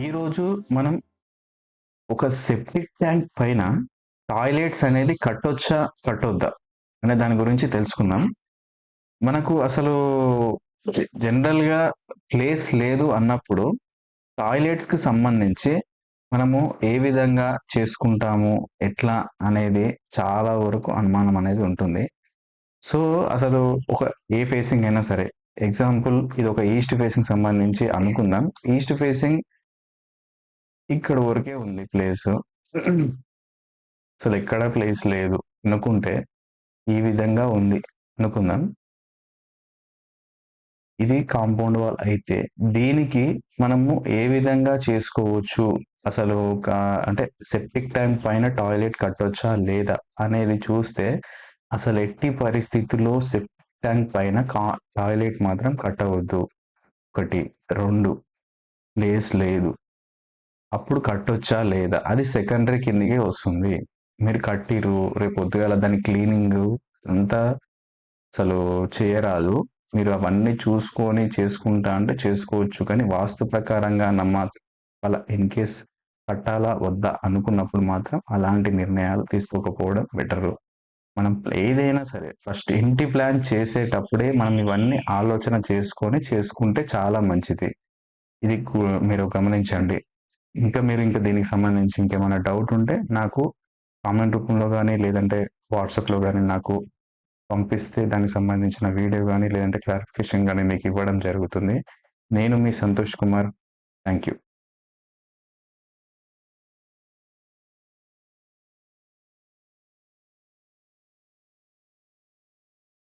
ఈరోజు మనం ఒక సెప్టిక్ ట్యాంక్ పైన టాయిలెట్స్ అనేది కట్టొచ్చా కట్టొద్దా అనే దాని గురించి తెలుసుకుందాం. మనకు అసలు జనరల్గా ప్లేస్ లేదు అన్నప్పుడు టాయిలెట్స్కి సంబంధించి మనము ఏ విధంగా చేసుకుంటాము ఎట్లా అనేది చాలా వరకు అనుమానం అనేది ఉంటుంది. సో అసలు ఒక ఏ ఫేసింగ్ అయినా సరే ఎగ్జాంపుల్ ఇది ఒక ఈస్ట్ ఫేసింగ్ సంబంధించి అనుకుందాం. ఈస్ట్ ఫేసింగ్ ఇక్కడ వరకే ఉంది ప్లేస్. అసలు ఎక్కడ ప్లేస్ లేదు. అనుకుంటే ఈ విధంగా ఉంది. అనుకుందాం. ఇది కాంపౌండ్ వాల్ అయితే దీనికి మనము ఏ విధంగా చేసుకోవచ్చు? అసలు ఒక అంటే సెప్టిక్ ట్యాంక్ పైన టాయిలెట్ కట్టొచ్చా లేదా అనేది చూస్తే అసలు ఎట్టి పరిస్థితుల్లో సెప్టిక్ ట్యాంక్ పైన కా టాయిలెట్ మాత్రం కట్టవద్దు. ఒకటి. రెండు. ప్లేస్ లేదు. అప్పుడు కట్టొచ్చా లేదా? అది సెకండరీ కిందకే వస్తుంది. మీరు కట్టిరు రేపు పొద్దుగాల దాని క్లీనింగ్ అంతా అసలు చేయరాదు. మీరు అవన్నీ చూసుకొని చేసుకుంటా అంటే చేసుకోవచ్చు. కానీ వాస్తు ప్రకారంగా మాత్రం అలా ఇన్ కేస్ కట్టాలా వద్దా అనుకున్నప్పుడు మాత్రం అలాంటి నిర్ణయాలు తీసుకోకపోవడం బెటర్ మనం ఏదైనా సరే ఫస్ట్ ఇంటి ప్లాన్ చేసేటప్పుడే మనం ఇవన్నీ ఆలోచన చేసుకొని చేసుకుంటే చాలా మంచిది. ఇది మీరు గమనించండి. ఇంకా మీరు ఇంకా దీనికి సంబంధించి ఇంకేమైనా డౌట్ ఉంటే నాకు కామెంట్ రూపంలో కానీ లేదంటే వాట్సాప్లో కానీ నాకు పంపిస్తే దానికి సంబంధించిన వీడియో కానీ లేదంటే క్లారిఫికేషన్ కానీ మీకు ఇవ్వడం జరుగుతుంది. నేను మీ సంతోష్ కుమార్. Thank you